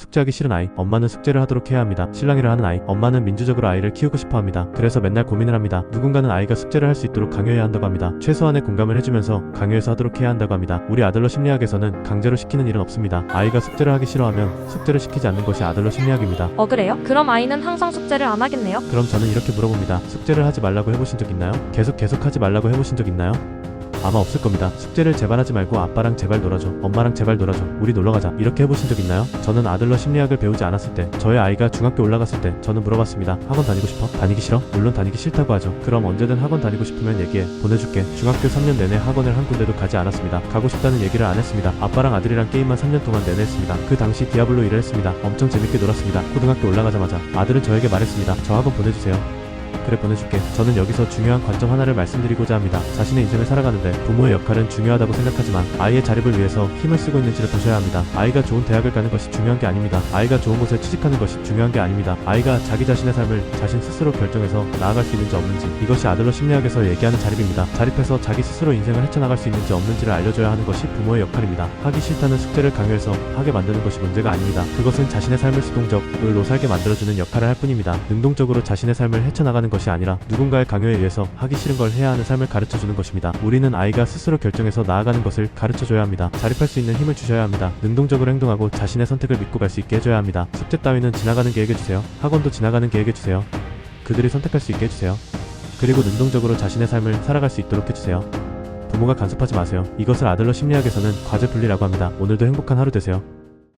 숙제하기 싫은 아이, 엄마는 숙제를 하도록 해야 합니다. 실랑이를 하는 아이, 엄마는 민주적으로 아이를 키우고 싶어 합니다. 그래서 맨날 고민을 합니다. 누군가는 아이가 숙제를 할 수 있도록 강요해야 한다고 합니다. 최소한의 공감을 해주면서 강요해서 하도록 해야 한다고 합니다. 우리 아들러 심리학에서는 강제로 시키는 일은 없습니다. 아이가 숙제를 하기 싫어하면 숙제를 시키지 않는 것이 아들러 심리학입니다. 어 그래요? 그럼 아이는 항상 숙제를 안 하겠네요. 그럼 저는 이렇게 물어봅니다. 숙제를 하지 말라고 해보신 적 있나요? 계속 계속 하지 말라고 해보신 적 있나요? 아마 없을 겁니다. 숙제를 제발 하지 말고 아빠랑 제발 놀아줘. 엄마랑 제발 놀아줘. 우리 놀러 가자. 이렇게 해보신 적 있나요? 저는 아들러 심리학을 배우지 않았을 때, 저의 아이가 중학교 올라갔을 때, 저는 물어봤습니다. 학원 다니고 싶어? 다니기 싫어? 물론 다니기 싫다고 하죠. 그럼 언제든 학원 다니고 싶으면 얘기해. 보내줄게. 중학교 3년 내내 학원을 한 군데도 가지 않았습니다. 가고 싶다는 얘기를 안 했습니다. 아빠랑 아들이랑 게임만 3년 동안 내내 했습니다. 그 당시 디아블로 일을 했습니다. 엄청 재밌게 놀았습니다. 고등학교 올라가자마자 아들은 저에게 말했습니다. 저 학원 보내주세요. 그래 보내줄게. 저는 여기서 중요한 관점 하나를 말씀드리고자 합니다. 자신의 인생을 살아가는데 부모의 역할은 중요하다고 생각하지만 아이의 자립을 위해서 힘을 쓰고 있는지를 보셔야 합니다. 아이가 좋은 대학을 가는 것이 중요한 게 아닙니다. 아이가 좋은 곳에 취직하는 것이 중요한 게 아닙니다. 아이가 자기 자신의 삶을 자신 스스로 결정해서 나아갈 수 있는지 없는지 이것이 아들러 심리학에서 얘기하는 자립입니다. 자립해서 자기 스스로 인생을 헤쳐나갈 수 있는지 없는지를 알려줘야 하는 것이 부모의 역할입니다. 하기 싫다는 숙제를 강요해서 하게 만드는 것이 문제가 아닙니다. 그것은 자신의 삶을 수동적으로 살게 만들어주는 역할을 할 뿐입니다. 능동적으로 자신의 삶을 헤쳐나가는 것이 아니라 누군가의 강요에 의해서 하기 싫은 걸 해야 하는 삶을 가르쳐 주는 것입니다. 우리는 아이가 스스로 결정해서 나아가는 것을 가르쳐 줘야 합니다. 자립할 수 있는 힘을 주셔야 합니다. 능동적으로 행동하고 자신의 선택을 믿고 갈 수 있게 해줘야 합니다. 숙제 따위는 지나가는 계획해 주세요. 학원도 지나가는 계획해 주세요. 그들이 선택할 수 있게 해주세요. 그리고 능동적으로 자신의 삶을 살아갈 수 있도록 해주세요. 부모가 간섭하지 마세요. 이것을 아들러 심리학에서는 과제 분리라고 합니다. 오늘도 행복한 하루 되세요.